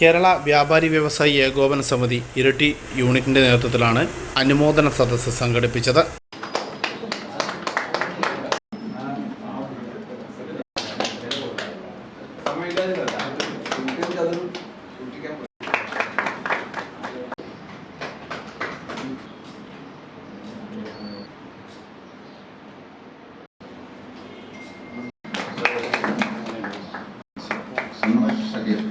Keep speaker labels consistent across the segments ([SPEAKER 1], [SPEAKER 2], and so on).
[SPEAKER 1] കേരള വ്യാപാരി വ്യവസായി ഏകോപന സമിതി ഇരട്ടി യൂണിറ്റിന്റെ നേതൃത്വത്തിലാണ് അനുമോദന സദസ്സ് സംഘടിപ്പിച്ചത്.
[SPEAKER 2] Thank സഖ്യം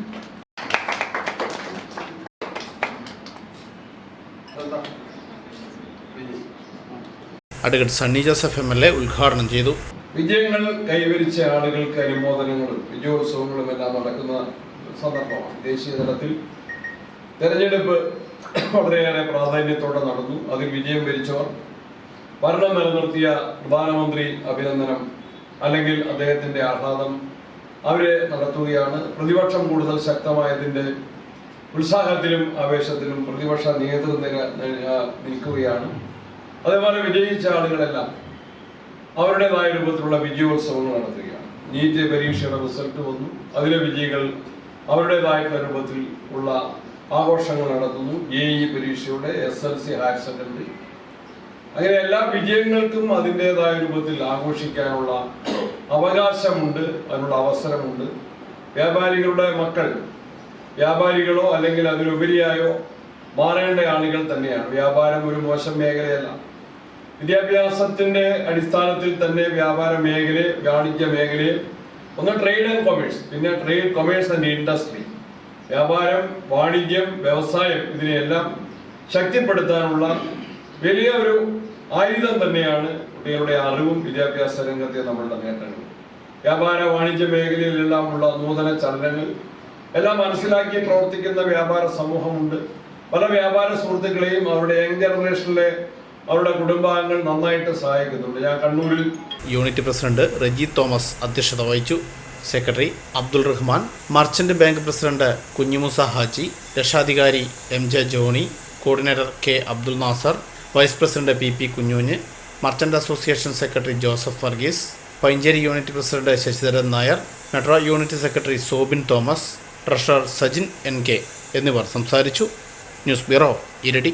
[SPEAKER 1] advocate Sunny Joseph M L A ഉദ്ഘാടനം ചെയ്തു.
[SPEAKER 3] വിജയങ്ങൾ കൈവരിച്ച ആളുകൾക്ക് അനുമോദനങ്ങളും വിജയോത്സവങ്ങളും എല്ലാം നടക്കുന്ന സന്ദർഭമാണ്. ദേശീയ തലത്തിൽ തെരഞ്ഞെടുപ്പ് വളരെയേറെ പ്രാധാന്യത്തോടെ നടന്നു. അതിൽ വിജയം വരിച്ചവർ ഭരണം നിലനിർത്തിയ പ്രധാനമന്ത്രി അഭിനന്ദനം അല്ലെങ്കിൽ അദ്ദേഹത്തിന്റെ ആഹ്ലാദം അവരെ നടത്തുകയാണ്. പ്രതിപക്ഷം കൂടുതൽ ശക്തമായതിന്റെ ഉത്സാഹത്തിലും ആവേശത്തിലും പ്രതിപക്ഷ നേതൃത്വം നിൽക്കുകയാണ്. അതേപോലെ വിജയിച്ച ആളുകളെല്ലാം അവരുടേതായ രൂപത്തിലുള്ള വിജയോത്സവങ്ങൾ നടത്തുകയാണ്. നീറ്റ് പരീക്ഷയുടെ റിസൾട്ട് വന്നു. അതിലെ വിജയികൾ അവരുടേതായിട്ടുള്ള രൂപത്തിൽ ഉള്ള ആഘോഷങ്ങൾ നടത്തുന്നു. എ ഇ പരീക്ഷയുടെ S L C higher secondary അങ്ങനെ എല്ലാ വിജയങ്ങൾക്കും അതിന്റെതായ രൂപത്തിൽ ആഘോഷിക്കാനുള്ള അവകാശമുണ്ട്. അതിനുള്ള അവസരമുണ്ട്. വ്യാപാരികളുടെ മക്കൾ വ്യാപാരികളോ അല്ലെങ്കിൽ അതിലുപരിയായോ മാറേണ്ട ആളുകൾ തന്നെയാണ്. വ്യാപാരം ഒരു മോശം മേഖലയല്ല. വിദ്യാഭ്യാസത്തിന്റെ അടിസ്ഥാനത്തിൽ തന്നെ വ്യാപാര മേഖല വാണിജ്യ മേഖലയിൽ ഒന്ന് ട്രേഡ് ആൻഡ് കൊമേഴ്സ് പിന്നെ ട്രേഡ് കൊമേഴ്സ് ആൻഡ് ഇൻഡസ്ട്രി വ്യാപാരം വാണിജ്യം വ്യവസായം ഇതിനെയെല്ലാം ശക്തിപ്പെടുത്താനുള്ള വലിയ ഒരു ആയുധം തന്നെയാണ് കുട്ടികളുടെ അറിവും വിദ്യാഭ്യാസ രംഗത്തെ നമ്മളുടെ നേട്ടങ്ങൾ വ്യാപാര വാണിജ്യ മേഖലയിലെല്ലാം ഉള്ള നൂതന ചലനങ്ങൾ എല്ലാം മനസ്സിലാക്കി പ്രവർത്തിക്കുന്ന വ്യാപാര സമൂഹമുണ്ട്. പല വ്യാപാര സുഹൃത്തുക്കളെയും അവരുടെ യങ് ജനറേഷനിലെ അവരുടെ കുടുംബാംഗങ്ങൾ നന്നായിട്ട് സഹായിക്കുന്നുണ്ട്. ഞാൻ കണ്ണൂരിൽ
[SPEAKER 1] യൂണിറ്റ് പ്രസിഡന്റ് റജി തോമസ് അധ്യക്ഷത വഹിച്ചു. Secretary Abdul Rahman merchant bank president Kunjimusa Haji രക്ഷാധികാരി M J Johny coordinator K Abdul Nasar vice president P P കുഞ്ഞൂഞ്ഞ് merchant association secretary Joseph Varghese Painchery unit president Sasidharan Nair metro unit secretary Sobin Thomas treasurer Sajin N K എന്നിവർ സംസാരിച്ചു. News bureau ഇരടി